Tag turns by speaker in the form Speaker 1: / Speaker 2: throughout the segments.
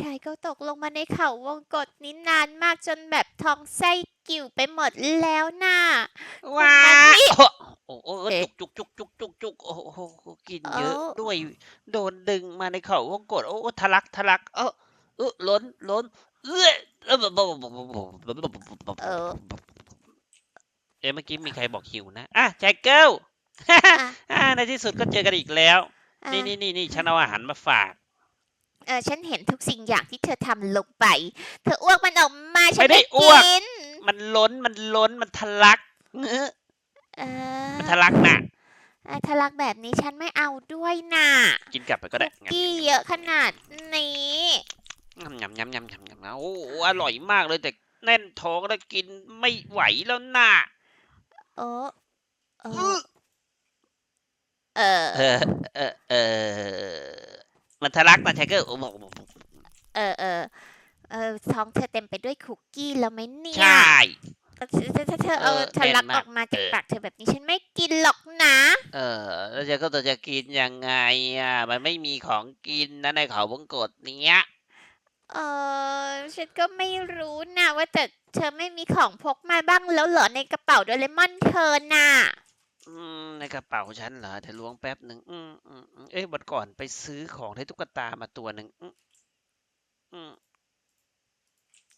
Speaker 1: ชายก็ตกลงมาในเขาวงกตนี้นานมากจนแบบท้องไส้กิ่วไปหมดแล้วน่ะ
Speaker 2: ว้า
Speaker 1: มันนี่
Speaker 2: โอ้โห
Speaker 1: เอ๊ะ
Speaker 2: จุกจุกจุกจุกจุกโอ้โหกินเยอะ
Speaker 1: เอ้า
Speaker 2: ด้วย โดนดึงมาในเขาวงกดโอ้โหทะลักทะลัก เออเออล้นล้น เอ้ยเออ
Speaker 1: เออ
Speaker 2: เอ๊ะเมื่อกี้มีใครบอกหิวนะ อะแจ็คเกิล
Speaker 1: อะ
Speaker 2: อ่าในที่สุดก็เจอกันอีกแล้ว
Speaker 1: อะ
Speaker 2: นี่นี่นี่นี่ฉันเอาอาหารมาฝาก
Speaker 1: เออฉันเห็นทุกสิ่งอย่างที่เธอทำลงไป เธออ้วกมันออกมาฉัน
Speaker 2: ไม่ได้
Speaker 1: ไม่
Speaker 2: อ้วก
Speaker 1: กิน
Speaker 2: มันล้นมันล้นมันทะลักเงอะ
Speaker 1: เออ
Speaker 2: มันทะลักน่ะ
Speaker 1: เออทะลักแบบนี้ฉันไม่เอาด้วยน่ะ
Speaker 2: กินกลับไปก็ได้
Speaker 1: คุกกี้เยอะขนาดนี้
Speaker 2: ยำยำยำยำยำยำโอ้โหอร่อยมากเลยแต่แน่นท้องแล้วกินไม่ไหวแล้วน่ะ
Speaker 1: โอ้เออเออ
Speaker 2: เออเออเออ มันทะลักนะแชคเกอร์โอ้โห
Speaker 1: เออเออเออท้องเธอเต็มไปด้วยคุกกี้แล้วไหมเนี่ย
Speaker 2: ใช่
Speaker 1: ถ้าถ้าเธอเอา
Speaker 2: เออ
Speaker 1: ทะลัก
Speaker 2: แน่นมาก
Speaker 1: ออกมาจาก
Speaker 2: เออ
Speaker 1: ปากเธอแบบนี้ฉันไม่กินหรอกนะ
Speaker 2: เออ แล้วแชคเกอร์จะกินยังไงอะ มันไม่มีของกินนะในเขาวงกตเนี้ย
Speaker 1: เออฉันก็ไม่รู้นะว่าแต่เธอไม่มีของพกมาบ้างแล้วเหรอในกระเป๋าโดเรมอนเธอน่ะ
Speaker 2: อืมในกระเป๋าฉันเหรอเดี๋ยวล้วงแป๊บหนึ่งอืมอืมอืมเอ้ยวันก่อนไปซื้อของให้ตุ๊กตามาตัวหนึ่งอืมอืม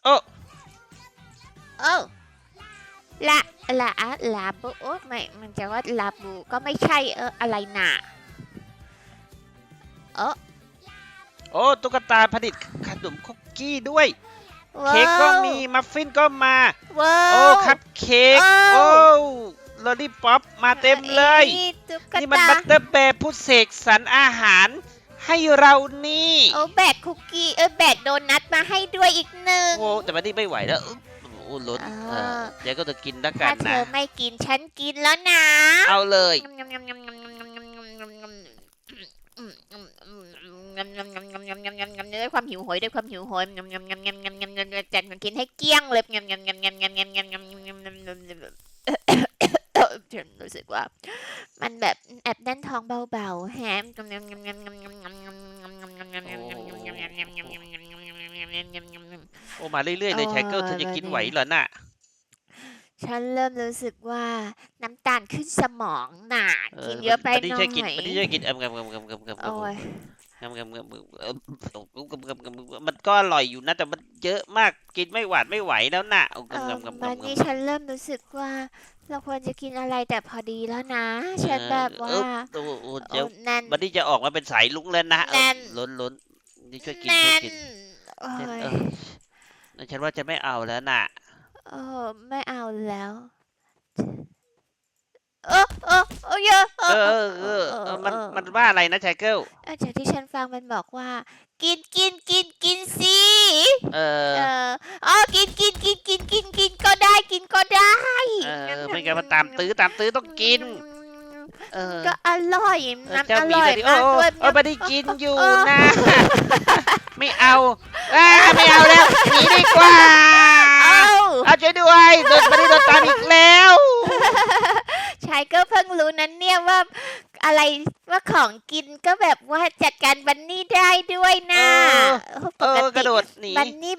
Speaker 2: โอ้
Speaker 1: โอ้ละละอะลาบูโอ้ไม่มันจะว่าลาบูก็ไม่ใช่เอออะไรน่ะ
Speaker 2: โอ้ตุ๊กตาผลิตขนมคุกกี้ด้วย
Speaker 1: ว้าว
Speaker 2: เค้กก็มีมัฟฟินก็มา
Speaker 1: ว้าว
Speaker 2: โอ้คัพเค้ก
Speaker 1: อ้าว
Speaker 2: โอ้ ลอลี่ป๊อปมาเต็มเลย
Speaker 1: นี่ตุ๊ก
Speaker 2: นี่มัน
Speaker 1: ตา
Speaker 2: บัตเตอร์แบร์ผู้เสกสรรอาหาร ให้เรานี่
Speaker 1: โอ้แบกคุกกี้เออแบกโดนัทมาให้ด้วยอีกหนึ่ง
Speaker 2: โอ้แต่วันนี้ไม่ไหวแล้วอึ๊บโอ้โหล้น
Speaker 1: อ่า
Speaker 2: เออ เดี๋ยวก็จะกินแล้วกั
Speaker 1: ถ้านเธ
Speaker 2: นะ
Speaker 1: อไม่กินฉันกินแล้วนะ
Speaker 2: เอาเลย
Speaker 1: ด้วยความหิวโหยด้วยความหิวโหยจัดมันกินให้เกลี้ยงเลย ฉันรู้สึกว่า มันแบบแอบแน่นท้องเบาๆแฮม
Speaker 2: โอ้มาเรื่อยๆเลย
Speaker 1: โอ้
Speaker 2: ไชเกิลเธอจะกิน
Speaker 1: วันนี้
Speaker 2: ไหวเหรอน่ะ
Speaker 1: ฉันเริ่มรู้สึกว่าน้ำตาลขึ้นสมองน่ะกินเยอะไป
Speaker 2: วันนี้
Speaker 1: หน่อ
Speaker 2: ช่วยกิน
Speaker 1: ย
Speaker 2: วันนี้ช่วยกินเอิมกำกำกำกำกำกำ
Speaker 1: โอ้ย
Speaker 2: กำกำกำเอิมกำกำกำมันก็อร่อยอยู่นะ แต่มันเยอะมากกินไม่หวาดไม่ไหวแล้วน่ะเอา
Speaker 1: เออกำ
Speaker 2: กำกำ
Speaker 1: วัน
Speaker 2: กำ
Speaker 1: นี้ฉันเริ่มรู้สึกว่า เราควรจะกินอะไรแต่พอดีแล้วนะ ฉันแบบว่า
Speaker 2: เออโอ้โห
Speaker 1: โอ้
Speaker 2: เดี๋ยว
Speaker 1: แน่น
Speaker 2: วันนี้จะออกมาเป็นสายลุงแล้วนะเออ
Speaker 1: แน่น
Speaker 2: ล้นล้นนี่ช่วยกิน
Speaker 1: แน่
Speaker 2: ช่วย
Speaker 1: น
Speaker 2: กิน
Speaker 1: โอ้
Speaker 2: เอยอฉันว่าจะไม่เอาแล้วน่ะ
Speaker 1: โอ้ไม่เอาแล้ว เออเออเออเยอะเอ
Speaker 2: เอ
Speaker 1: อ
Speaker 2: อเออเออมันมันว่าอะไรนะไชเกิล
Speaker 1: เออจากที่ฉันฟังมันบอกว่า กินกินกินกินสิ
Speaker 2: เออ
Speaker 1: เอออ๋อกินกินกินกินกินกิน ไม่
Speaker 2: งั้นมันตามตื้อตามตื้อต้องกิน เออ
Speaker 1: ก็อร่อย
Speaker 2: เออ
Speaker 1: น้ำ
Speaker 2: เจ้า
Speaker 1: อ
Speaker 2: หมี
Speaker 1: ร่อย
Speaker 2: เลยดิโอ้
Speaker 1: มาก
Speaker 2: โอ้
Speaker 1: ด้วย
Speaker 2: โอ้ไม่ได้กินอยู่
Speaker 1: เออ
Speaker 2: นะ ไม่เอาอ่าไม่เอาแล้วหนีดีกว่า
Speaker 1: เอ้า
Speaker 2: เอาช่วยด้วยโดนไม่ได้โดนตามอีกแล้ว
Speaker 1: ชายก็เพิ่งรู้นั้นเนี่ยว่าอะไรว่าของกินก็แบบว่าจัดการบันนี่ได้ด้วยนะป
Speaker 2: เออก
Speaker 1: ติ
Speaker 2: ระโดดหนี
Speaker 1: บันนี่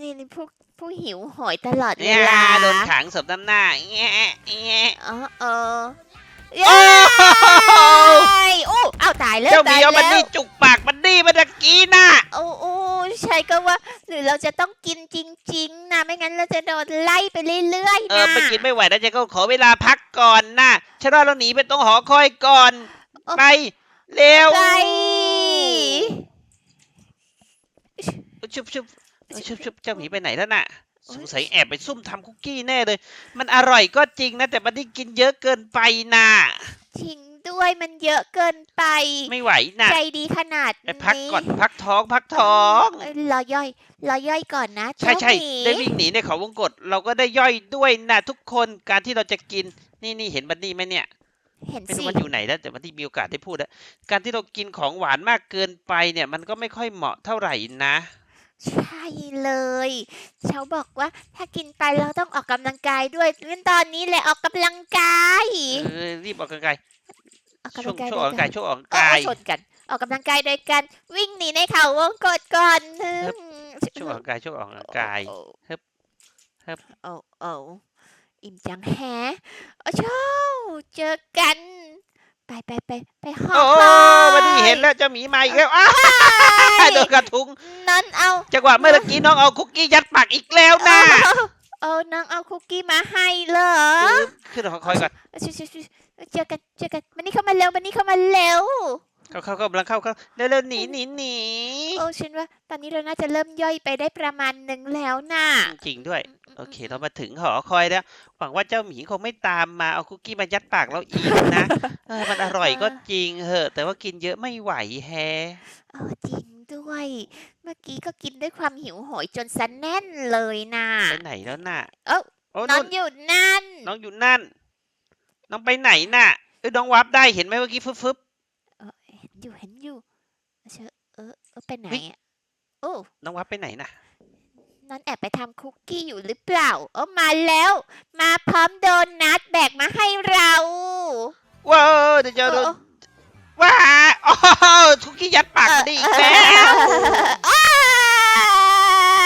Speaker 1: นี่นี่ผู้ ผู้หิวโหอยตลอดเว
Speaker 2: เนี่ย
Speaker 1: ลา
Speaker 2: โดนขังสมน้ำหน้าแงะแงะ
Speaker 1: อ๋อเออ
Speaker 2: โอ้
Speaker 1: เย้โอ้เอาตายแล้ว
Speaker 2: เจ้าหมี
Speaker 1: ตาย
Speaker 2: เอาบัน
Speaker 1: แล้ว
Speaker 2: นี่จุกปากบันนี่เมื่อกี้น่ะ
Speaker 1: โอ้โอ้ใช่ก็ว่า หรือเราจะต้องกินจริง ๆนะไม่งั้นเราจะโดนไล่ไปเรื่อย
Speaker 2: เอ
Speaker 1: ๆ
Speaker 2: อ
Speaker 1: นะ
Speaker 2: ไปกินไม่ไหวนะเจ๊ก็ขอเวลาพักก่อนนะฉันว่าเราหนีไปตรงหอคอยก่อน
Speaker 1: โอ้
Speaker 2: ไปเร็ว
Speaker 1: ไก่
Speaker 2: ชุบชุบ เออชุบชุบเจ้าหมีไปไหนแล้วน่ะ
Speaker 1: โอ๊
Speaker 2: ส
Speaker 1: ย
Speaker 2: งสัยแอบไปซุ่มทำคุกกี้แน่เลย มันอร่อยก็จริงนะ แต่มันที่กินเยอะเกินไปน่ะ
Speaker 1: ทิ้งด้วยมันเยอะเกินไป
Speaker 2: ไม่ไหวน่ะ
Speaker 1: ใจดีขนาด
Speaker 2: ไป
Speaker 1: นี้
Speaker 2: พักก่อนพักท้องพักท้อง
Speaker 1: เอ้ยรอย่อยรอย่อยก่อนนะ
Speaker 2: ใช่
Speaker 1: เจ้า
Speaker 2: ใช่
Speaker 1: หมี
Speaker 2: ได้วิ่งหนีในเขาวงกตเราก็ได้ย่อยด้วยนะทุกคนการที่เราจะกินนี่นี่เห็นบันนี่ไหมเนี่ย
Speaker 1: เห็น
Speaker 2: ไม่รู้
Speaker 1: สิ
Speaker 2: มันอยู่ไหนแล้วแต่วันที่มีโอกาสได้พูดแล้วการที่เรากินของหวานมากเกินไปเนี่ย มันก็ไม่ค่อยเหมาะเท่าไหร่นะ
Speaker 1: ใช่เลยเขาบอกว่าถ้ากินไปเราต้องออกกำลังกายด้วยงั้นตอนนี้เลยออกกำลังกาย
Speaker 2: เออรีบออกกำลังกาย
Speaker 1: ออก
Speaker 2: ช่ว
Speaker 1: กำลั
Speaker 2: ง
Speaker 1: งกาย
Speaker 2: ช่วงออกกำลังกายช่วงออกกำลัง
Speaker 1: เออกา
Speaker 2: ย
Speaker 1: ชนกัน ออกกำลังกายโดยการวิ่งหนีในเขาวงกตก่อน
Speaker 2: ฮึบช่วงออกกำลังกายช่วงออกกำลังกาย
Speaker 1: โอ้
Speaker 2: ฮึบฮึบ
Speaker 1: โอ้โอ้อิ่มจังแฮะโอ้เช้าเจอกัน ไปไปไปไปห้อง
Speaker 2: โอ้
Speaker 1: คอย
Speaker 2: วันนี้ เห็นแล้วเจ้าหมีมาอีกแล้วอ้า
Speaker 1: ไป
Speaker 2: โดนกระทุง
Speaker 1: นั่นเอา
Speaker 2: จังหวะเมื่อกี้น้องเอาคุกกี้ยัดปากอีกแล้วนะ
Speaker 1: เอาเอาน้องเอาคุกกี้มาให้เหรอ
Speaker 2: ปึ๊บขึ้นหอคอยก่อน
Speaker 1: ชิชิชิเจอกันเจอกันวันนี้เข้ามาเร็ววันนี้เข้ามาเร็ว
Speaker 2: เข้าเข้าเข้ากำลังเข้าเข้าเร็วๆหนีหนีหนี
Speaker 1: โอ้ฉันว่า ตอนนี้เราน่าจะเริ่มย่อยไปได้ประมาณหนึ่งแล้วน่ะ
Speaker 2: จริงด้วย โอเค เรามาถึงหอคอยแล้ว หวังว่าเจ้าหมีคงไม่ตามมาเอาคุกกี้มายัดปากเราอีกนะเออมันอร่อยก็จริงเหอะ แต่ว่ากินเยอะไม่ไหวแฮะ
Speaker 1: เออจริงด้วย เมื่อกี้ก็กินด้วยความหิวโหยจนสะแน่นเลยน่ะ
Speaker 2: ไปไหนแล้วน่ะ
Speaker 1: เอ้า
Speaker 2: โอ้
Speaker 1: นอ
Speaker 2: นู่
Speaker 1: น
Speaker 2: น
Speaker 1: อยู่นั่น
Speaker 2: น้องอยู่นั่น น้องไปไหนน่ะเอ้ยน้องวับได้เห็นไหมเมื่อกี้ฟึบฟึบ
Speaker 1: เอ อเห็นอยู่เห็นอยู่เชอเออเออไปไหน
Speaker 2: เฮ้ย
Speaker 1: อะโอ้
Speaker 2: น้องวับไปไหนน่ะ
Speaker 1: นอนแอบไปทำคุกกี้อยู่หรือเปล่าโอ้มาแล้ว มาพร้อมโดนัทแบกมาให้เรา
Speaker 2: ว้าวเดี๋ยวจะโดน
Speaker 1: โอ้
Speaker 2: ว้าโอ้โหคุกกี้ยัดปากมาได้อีกแล้ว
Speaker 1: อ้า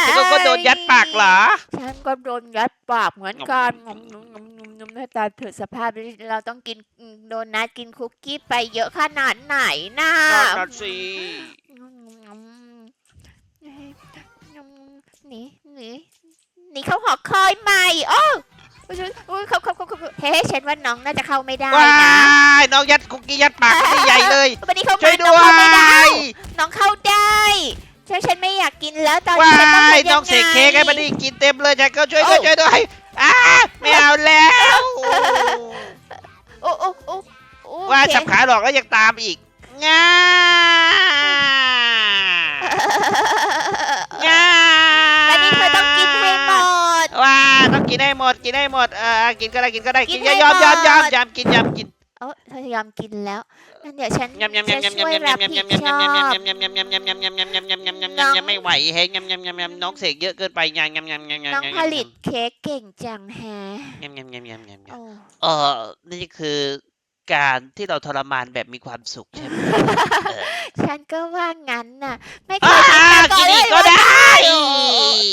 Speaker 2: แล้วก็ก็โดนยัดปากเหรอ
Speaker 1: ฉันก็โดนยัดปากเหมือนกันงมงม งมงมงมหน้าตาเถือสภาพนี้เราต้องกินโดนัทกินคุกกี้ไปเยอะขนาดไหนน่ะ
Speaker 2: นั่นน่ะสิ
Speaker 1: หนีหนีหนีเข้าหอคอยใหม่โอ้โอ้ยเขาเขาเขาเขาเฮ้ฉันว่าน้องน่าจะเข้าไม่ได้
Speaker 2: ว้า
Speaker 1: นะ
Speaker 2: ยน้องยัดคุกกี้ยัดปากไม่ใหญ่เลย
Speaker 1: วันนี้เข้า
Speaker 2: ช่วย
Speaker 1: มา
Speaker 2: ด้
Speaker 1: น้อง
Speaker 2: ว
Speaker 1: เข้าไม่ได้
Speaker 2: ย
Speaker 1: น้องเข้าได้ช่วยฉันไม่อยากกินแล้วตอน
Speaker 2: ว้า
Speaker 1: นี้ฉันต้อง
Speaker 2: ย
Speaker 1: ทำ
Speaker 2: น้
Speaker 1: ยั
Speaker 2: อง
Speaker 1: ง
Speaker 2: เสก
Speaker 1: ไง
Speaker 2: เค้กให้มันดีกินเต็มเลยชายเก็ช่วยด้วยช่วยด้วย อ้าไม่เอาแล้ว
Speaker 1: โอ้โอ้โอ้โอ้
Speaker 2: ว่า
Speaker 1: โอเค
Speaker 2: จับขาหลอกแล้วยังตามอีกง่าง่า
Speaker 1: ตอนนี้เธอต้องกินให้หมด
Speaker 2: ว้าต้องกินให้หมดกินให้หมดเออกินก็ได้กินก็ได้
Speaker 1: กิ
Speaker 2: กิ
Speaker 1: น
Speaker 2: น
Speaker 1: ให้
Speaker 2: ยอมยอม
Speaker 1: หมด
Speaker 2: ยอมยอมกินยอมกิน
Speaker 1: เออเธอยอมกินแล้วงั้นเดี๋ยวฉันจะช่วยรับผิดชอบน้อง
Speaker 2: ไม่ไหวแฮะยน้องเสกเยอะเกินไปยำ
Speaker 1: น้องผลิตเค้กเก่งจังแฮะ
Speaker 2: เออนี่คือการที่เราทรมานแบบมีความสุขใช่ไหม
Speaker 1: ฉันก็ว่างั้นน่ะ ไม่เค
Speaker 2: ย
Speaker 1: ทำก่น
Speaker 2: ก็ได้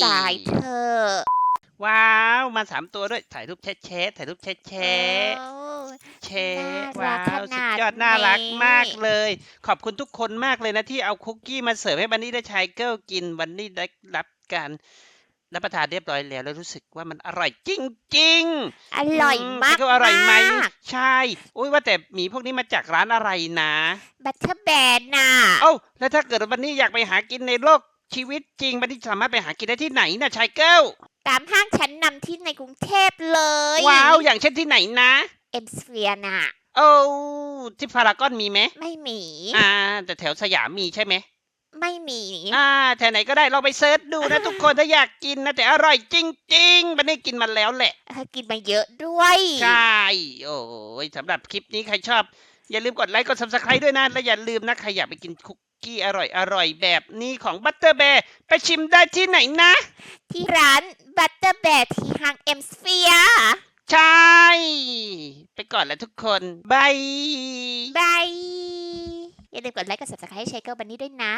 Speaker 1: ตายเธอ
Speaker 2: ว้าว มาสามตัวด้วย ถ่ายรูปแชะแชะถ่ายรูปแชะแชะ
Speaker 1: โอ้
Speaker 2: แชะ
Speaker 1: น่ารั
Speaker 2: ว้ากว
Speaker 1: ข
Speaker 2: สุ
Speaker 1: นา
Speaker 2: ด
Speaker 1: ด
Speaker 2: ยอดน่ารัก
Speaker 1: นี้
Speaker 2: มากเลย ขอบคุณทุกคนมากเลยนะที่เอาคุกกี้มาเสิร์ฟให้บันนี่และชายเกิลกินบันนี่ได้รับการรับประทานเรียบร้อยแล้ว แล้วรู้สึกว่ามันอร่อยจริงๆ
Speaker 1: อร่อย
Speaker 2: ม
Speaker 1: มาก
Speaker 2: พี่ก็อร่อยไหมา
Speaker 1: ก
Speaker 2: ใช่อุ้ยว่าแต่หมีพวกนี้มาจากร้านอะไรนะ
Speaker 1: บัตเทอร์แบนน่ะ
Speaker 2: เอ้าแล้วถ้าเกิดวันนี้อยากไปหากินในโลกชีวิตจริงวันนี้สามารถไปหากินได้ที่ไหนนะชายเกิล
Speaker 1: ตามห้างชั้นนำที่ในกรุงเทพเลย
Speaker 2: ว้าวอย่างเช่นที่ไหนนะ
Speaker 1: เอ็มสเฟียน่ะ
Speaker 2: โอ้ที่พารากอนมีไหม
Speaker 1: ไม่มี
Speaker 2: อ่า แต่แถวสยามมีใช่ไหม
Speaker 1: ไม่มี
Speaker 2: อ่าแถวไหนก็ได้ลองไปเซิร์ชดูนะทุกคนถ้าอยากกินนะแต่อร่อยจริงๆวันนี้กินมาแล้วแหละ
Speaker 1: เออกินมาเยอะด้วย
Speaker 2: ใช่โอ้ยสำหรับคลิปนี้ใครชอบ อย่าลืมกดไลค์กด subscribe ด้วยนะ และอย่าลืมนะใครอยากไปกินคุก กี้อร่อยอร่อยแบบนี้ของบัตเตอร์แบร์ไปชิมได้ที่ไหนนะ
Speaker 1: ที่ร้านบัตเตอร์แบนที่ห้างเอ็มสเฟีย
Speaker 2: ใช่ ไปก่อนแล้วทุกคนบาย
Speaker 1: บายอย่าลืมกดไลค์กด subscribe ให้ไชเกิลบันนี่ด้วยนะ